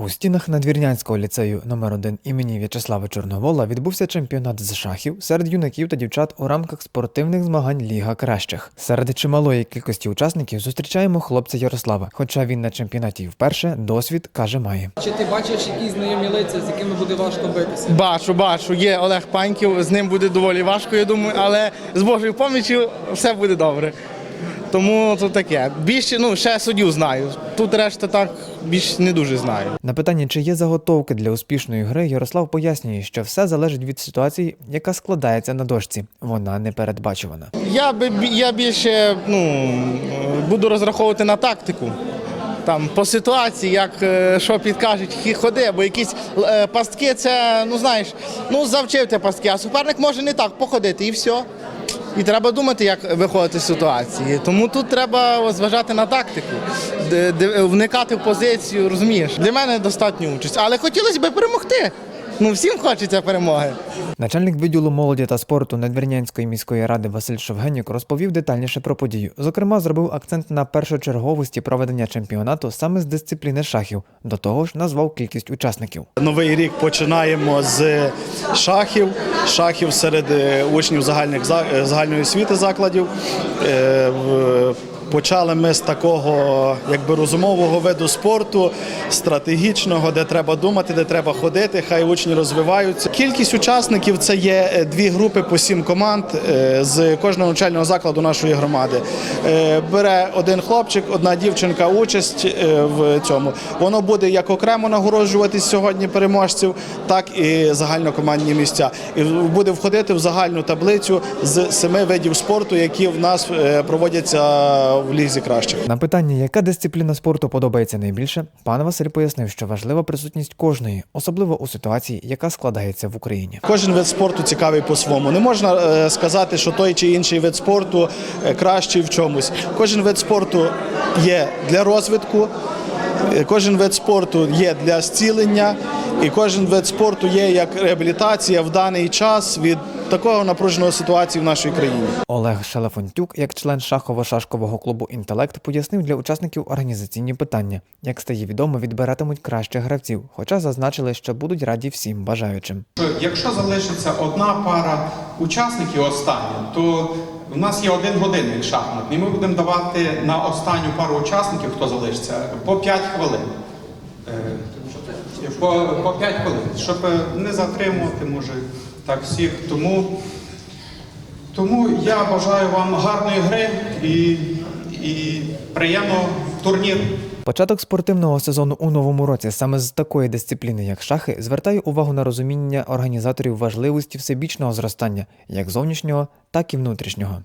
У стінах надвірнянського ліцею номер 1 імені В'ячеслава Чорновола відбувся чемпіонат з шахів серед юнаків та дівчат у рамках спортивних змагань Ліга кращих. Серед чималої кількості учасників зустрічаємо хлопця Ярослава. Хоча він на чемпіонаті вперше досвід каже має. Чи ти бачиш якісь знайомі лиця, з якими буде важко битися? Бачу, бачу. Є Олег Паньків, з ним буде доволі важко, я думаю, але з Божою поміччю все буде добре. Тому то таке. Більше, ну, ще суддю знаю. Тут решта так більш не дуже знаю. На питання, чи є заготовки для успішної гри, Ярослав пояснює, що все залежить від ситуації, яка складається на дошці. Вона непередбачувана. Я би я більше ну, буду розраховувати на тактику. Там по ситуації, як е, що підкажуть, ходи, бо якісь е, пастки, це ну знаєш, ну завчив ти пастки, а суперник може не так походити і все. І треба думати, як виходити з ситуації. Тому тут треба зважати на тактику, вникати в позицію, розумієш. Для мене достатньо участь. Але хотілося б перемогти. Ну всім хочеться перемоги. Начальник відділу молоді та спорту Надвірнянської міської ради Василь Шовгенюк розповів детальніше про подію. Зокрема, зробив акцент на першочерговості проведення чемпіонату саме з дисципліни шахів. До того ж, назвав кількість учасників. Новий рік починаємо з шахів, шахів серед е, учнів загальних за- е, загальної освіти закладів. Почали ми з такого якби розумового виду спорту, стратегічного, де треба думати, де треба ходити, хай учні розвиваються. Кількість учасників це є е, дві групи по сім команд е, з кожного навчального закладу нашої громади. Е, Бере один хлопчик, одна дівчинка участь в цьому. Воно буде як окремо нагороджуватись сьогодні переможців, так і загальнокомандні місця. І буде входити в загальну таблицю з семи видів спорту, які в нас проводяться в лізі кращих. На питання, яка дисципліна спорту подобається найбільше, пан Василь пояснив, що важлива присутність кожної, особливо у ситуації, яка складається в Україні. Кожен вид спорту цікавий по-своєму. Не можна е, сказати, що той чи інший вид спорту е, кращий в чомусь. Кожен вид спорту є для розвитку, кожен вид спорту є для зцілення, і кожен вид спорту є як реабілітація в даний час від такого напруженої ситуації в нашій країні. Олег Шелефонтюк, як член шахово-шашкового клубу Інтелект, пояснив для учасників організаційні питання. Як стає відомо, відбиратимуть кращих гравців, хоча зазначили, що будуть раді всім бажаючим. Якщо залишиться одна пара учасників остання, то в нас є один годинник шахматний. Ми будемо давати на останню пару учасників, хто залишиться, по 5 хвилин. Е, По, по 5 хвилин, щоб е, не затримувати, може, так всіх. Тому, тому я бажаю вам гарної гри і, і приємного турніру. Початок спортивного сезону у новому році саме з такої дисципліни, як шахи, звертає увагу на розуміння організаторів важливості всебічного зростання, як зовнішнього, так і внутрішнього.